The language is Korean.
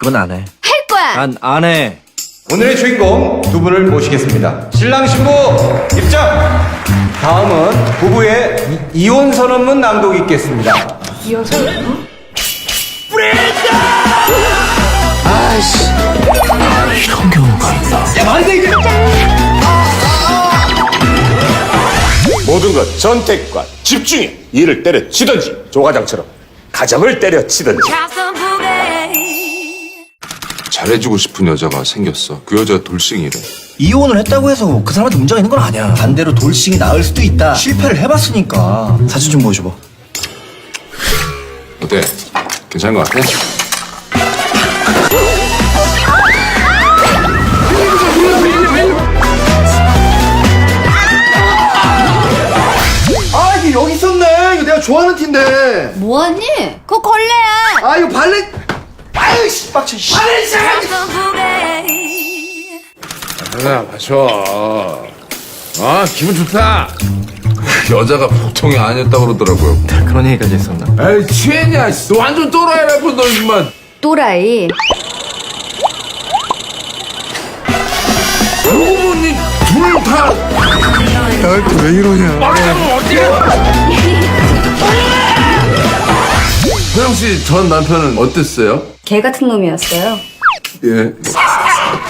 그건 안 해. 할 거야. 난안 해. 오늘의 주인공 두 분을 모시겠습니다. 신랑 신부 입장. 다음은 부부의 이, 이혼 선언문 낭독이 있겠습니다. 모든 것 선택과 집중해 이를 때려치든지 조과장처럼 가정을 때려치든지 잘해주고 싶은 여자가 생겼어. 그 여자가 돌싱이래. 이혼을 했다고 해서 그 사람한테 문제가 있는 건 아니야. 반대로 돌싱이 나을 수도 있다. 실패를 해봤으니까. 사진 좀 보여줘봐. 어때? 괜찮은 것 같아? 아 이게 여기 있었네. 이거 내가 좋아하는 티인데. 뭐하니? 그거 걸레야. 아 이거 발레. 아유 씨 빡쳐. 씨. 하나 마셔. 아 기분 좋다. 여자가 보통이 아니었다 그러더라고요. 그런 얘기까지 했었나? 에이 취했냐? 너 완전 또라이라고 너 임마. 또라이. 그러고 보니 둘 다. 나왜 이러냐? 말하면 어디야? 혹시 전 남편은 어땠어요? 개 같은 놈이었어요. 예. 아,